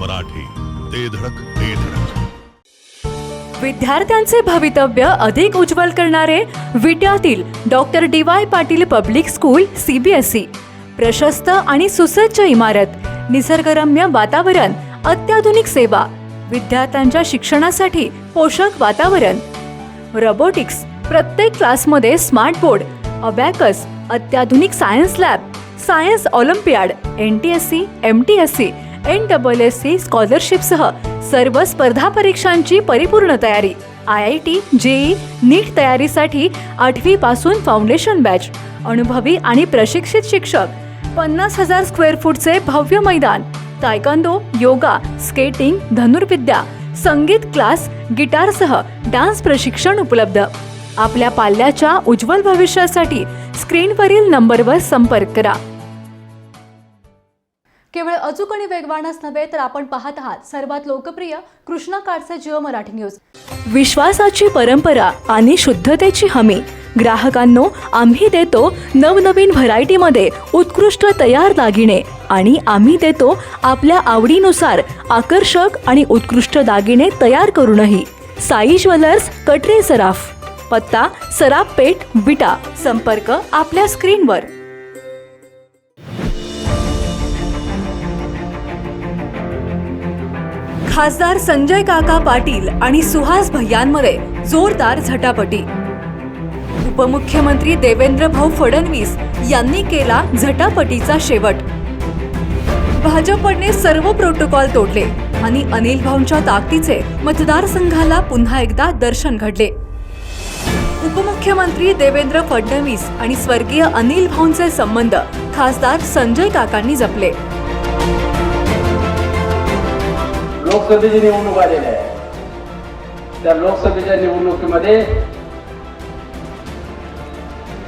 मराठी. ते धडक ते धडक. विद्यार्थ्यांचे भवितव्य अधिक उज्ज्वल करणारे विट्यातील doctor D Y Patil public school CBSE प्रशस्त आणि सुसज्ज इमारत निसर्गरम्य वातावरण अत्याधुनिक सेवा विद्यार्थ्यांच्या शिक्षणासाठी पोषक वातावरण. रोबोटिक्स प्रत्येक क्लासमध्ये स्मार्ट बोर्ड अबॅकस अत्याधुनिक science lab science olympiad N T S C M T S C N double S C स्कॉलरशिपसह सर्व स्पर्धा परीक्षांची परिपूर्ण तयारी. I I T JEE NEET तयारीसाठी आठवी पासून फाउंडेशन बॅच अनुभवी आणि प्रशिक्षित शिक्षक पन्नास हजार स्क्वेअर फूटचे भव्य मैदान तायकांदो योगा स्केटिंग धनुर्विद्या संगीत क्लास गिटारसह डान्स प्रशिक्षण उपलब्ध. आपल्या पाल्याच्या उज्ज्वल भविष्यासाठी स्क्रीनवरील नंबरवर संपर्क करा. केवळ अचूक आणि वेगवानच नव्हे तर आपण पाहत आहात सर्वात लोकप्रिय कृष्णा काडचे जिओ मराठी न्यूज. विश्वासाची परंपरा आणि शुद्धतेची हमी. ग्राहकांनो आम्ही देतो नवनवीन व्हरायटीमध्ये उत्कृष्ट तयार दागिने आणि आम्ही देतो आपल्या आवडीनुसार आकर्षक आणि उत्कृष्ट दागिने तयार करूनही. साई ज्वेलर्स कटरे सराफ. पत्ता सराफ पेठ विटा. संपर्क आपल्या स्क्रीनवर. खासदार संजय काका पाटील आणि सुहास भैयांमध्ये जोरदार झटापटी. उपमुख्यमंत्री देवेंद्र भाऊ फडणवीस यांनी केला झटापटीचा शेवट. भाजपने सर्व प्रोटोकॉल तोडले आणि अनिल भाऊंच्या ताकदीचे मतदारसंघाला पुन्हा एकदा दर्शन घडले. उपमुख्यमंत्री देवेंद्र फडणवीस आणि स्वर्गीय अनिल भाऊंचे संबंध खासदार संजय काकांनी जपले. लोकसभेची निवडणूक आलेली आहे. त्या लोकसभेच्या निवडणुकीमध्ये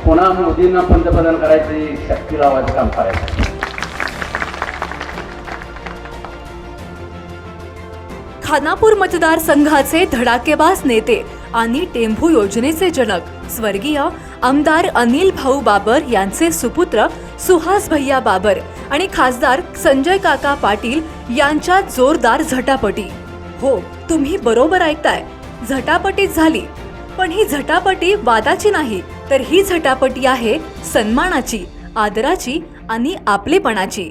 पुन्हा मोदींना पंतप्रधान करायची शक्ती लावायचं काम करायचं. खानापूर मतदारसंघाचे धडाकेबाज नेते आणि टेंभू योजनेचे जनक स्वर्गीय आमदार अनिल भाऊ बाबर यांचे सुपुत्र सुहास भैया बाबर आणि खासदार संजय काका पाटील यांच्यात जोरदार झटापटी. हो तुम्ही बरोबर ऐकताय. झटापटीच झाली. पण ही झटापटी वादाची नाही तर ही झटापटी आहे सन्मानाची आदराची आणि आपलेपणाची.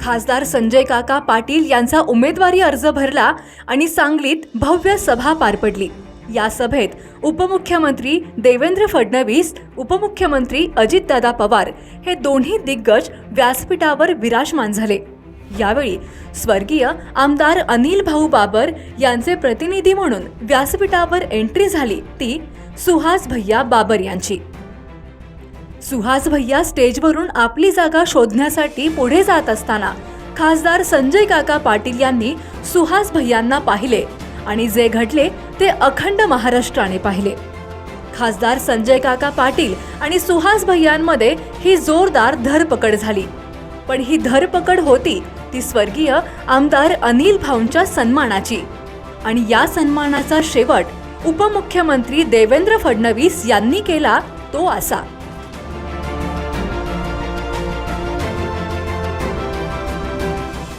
खासदार संजय काका पाटील यांचा उमेदवारी अर्ज भरला आणि सांगलीत भव्य सभा पार पडली. या सभेत उपमुख्यमंत्री देवेंद्र फडणवीस उपमुख्यमंत्री अजितदादा पवार हे दोन्ही दिग्गज व्यासपीठावर विराजमान झाले. यावेळी स्वर्गीय आमदार अनिल भाऊ बाबर यांचे प्रतिनिधी म्हणून व्यासपीठावर एंट्री झाली ती सुहास भैया बाबर यांची. सुहास भैया स्टेजवरून आपली जागा शोधण्यासाठी पुढे जात असताना खासदार संजय काका पाटील यांनी सुहास भैयांना पाहिले. आणि जे घडले ते अखंड महाराष्ट्राने पाहिले. खासदार संजय काका पाटील आणि सुहास भैयांमध्ये ही जोरदार धरपकड झाली. पण ही धरपकड होती ती स्वर्गीय आमदार अनिल भाऊंच्या सन्मानाची. आणि या सन्मानाचा शेवट उपमुख्यमंत्री देवेंद्र फडणवीस यांनी केला तो असा.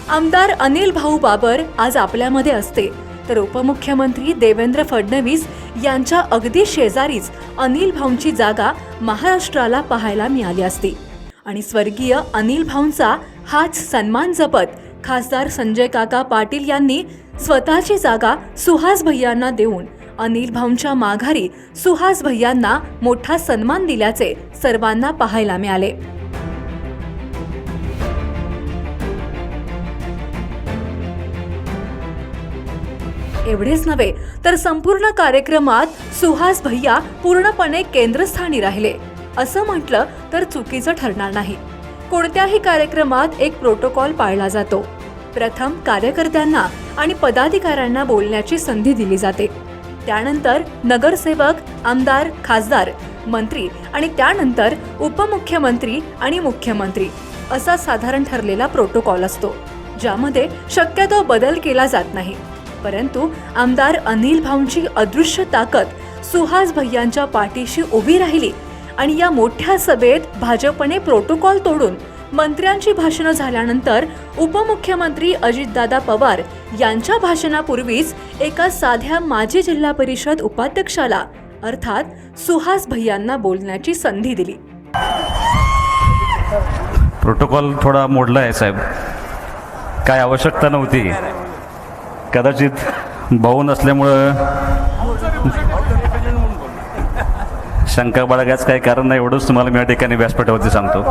आमदार अनिल भाऊ बाबर आज आपल्यामध्ये असते. तर उपमुख्यमंत्री देवेंद्र फडणवीस यांच्या अगदी शेजारीच अनिल भाऊंची जागा महाराष्ट्राला पाहायला मिळाली असती. आणि स्वर्गीय अनिल भाऊंचा हाच सन्मान जपत खासदार संजय काका पाटील यांनी स्वतःची जागा सुहास भैयांना देऊन अनिल भाऊंच्या माघारी सुहास भैयांना मोठा सन्मान दिल्याचे सर्वांना पाहायला मिळाले. एवढेच नव्हे तर संपूर्ण कार्यक्रमात सुहास भैया पूर्णपणे केंद्रस्थानी राहिले. असं म्हटलं तर चुकीचं ठरणार नाही. कोणत्याही कार्यक्रमात एक प्रोटोकॉल पाळला जातो. प्रथम कार्यकर्त्यांना आणि पदाधिकाऱ्यांना बोलण्याची संधी दिली जाते. त्यानंतर नगरसेवक आमदार खासदार मंत्री आणि त्यानंतर उपमुख्यमंत्री आणि मुख्यमंत्री असा साधारण ठरलेला प्रोटोकॉल असतो ज्यामध्ये शक्यतो बदल केला जात नाही. परंतु आमदार अनिल भाऊंची अदृश्य ताकद सुहास भैयांच्या पाठीशी उभी राहिली आणि या मोठ्या सभेत भाजपने प्रोटोकॉल तोडून मंत्र्यांची भाषणं झाल्यानंतर उपमुख्यमंत्री अजितदादा पवार यांच्या भाषणापूर्वीच एका साध्या माजी जिल्हा परिषद उपाध्यक्षाला अर्थात सुहास भैयांना बोलण्याची संधी दिली. प्रोटोकॉल थोडा मोडला आहे साहेब. काय आवश्यकता नव्हती. कदाचित भाऊ नसल्यामुळं शंका बाळगायचं काही कारण नाही एवढंच तुम्हाला मी या ठिकाणी व्यासपीठावरती सांगतो.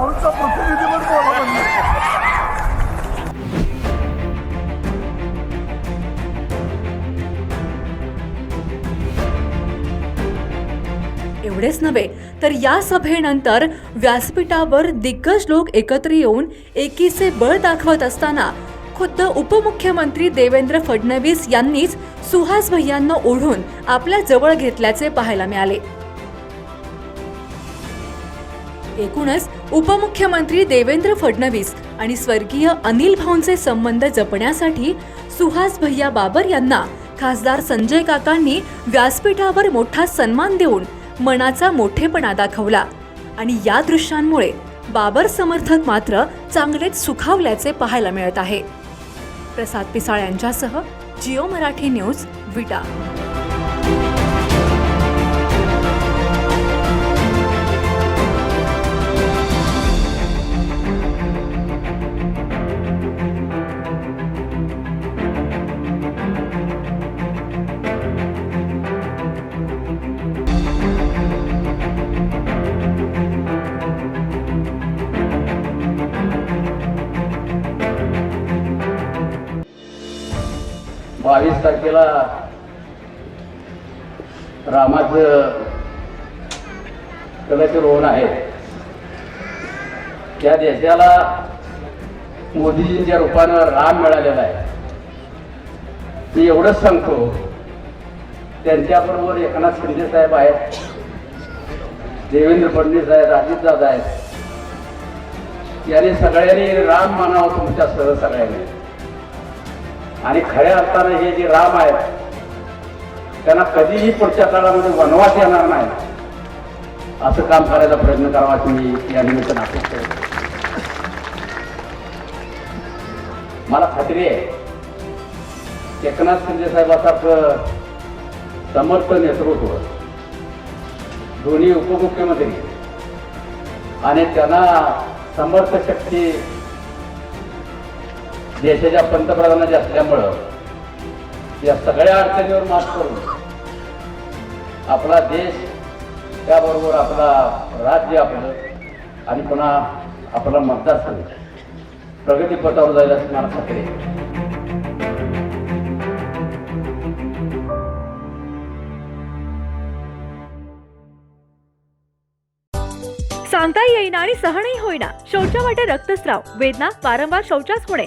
एवढेच नव्हे तर या सभेनंतर व्यासपीठावर दिग्गज लोक एकत्र येऊन एकीचे बळ दाखवत असताना खुद्द उपमुख्यमंत्री देवेंद्र फडणवीस यांनीच सुहास भैयांना ओढून आपल्या जवळ घेतल्याचे पाहायला मिळाले. एकूणच उपमुख्यमंत्री देवेंद्र फडणवीस आणि स्वर्गीय अनिल भाऊंचे संबंध जपण्यासाठी सुहास भैया बाबर यांना खासदार संजय काकांनी व्यासपीठावर मोठा सन्मान देऊन मनाचा मोठेपणा दाखवला आणि या दृश्यांमुळे बाबर समर्थक मात्र चांगलेच सुखावल्याचे पाहायला मिळत आहे. प्रसाद पिसाळ यांच्यासह जिओ मराठी न्यूज विटा. बावीस तारखेला रामाचं कदाचित रोहन आहे. त्या देशाला मोदीजींच्या रूपानं राम मिळालेला आहे. मी एवढंच सांगतो त्यांच्याबरोबर एकनाथ शिंदे साहेब आहेत देवेंद्र फडणवीस आहेत अजितदादा आहेत. याने सगळ्यांनी राम मानावं तुमच्या सह सगळ्यांनी. आणि खऱ्या अर्थानं हे जे राम आहेत त्यांना कधीही पुढच्या काळामध्ये वनवास येणार नाही. असं काम करायचा प्रयत्न करावा तुम्ही या निमित्तानं अपेक्षा मला खात्री आहे एकनाथ शिंदे साहेबासारखं समर्थ नेतृत्व दोन्ही उपमुख्यमंत्री आणि त्यांना समर्थ शक्ती देशाच्या पंतप्रधानाचे असल्यामुळं या सगळ्या अडचणीवर मात करून आपला देश त्याबरोबर आपला राज्य आपलं आणि पुन्हा आपला मतदारसंघ प्रगतीपथावर जाईल असं मला खात्री आहे. सांगता येईना आणि सहनही होईना. शौचावाटे रक्तस्राव. वेदना वारंवार शौचास होणे.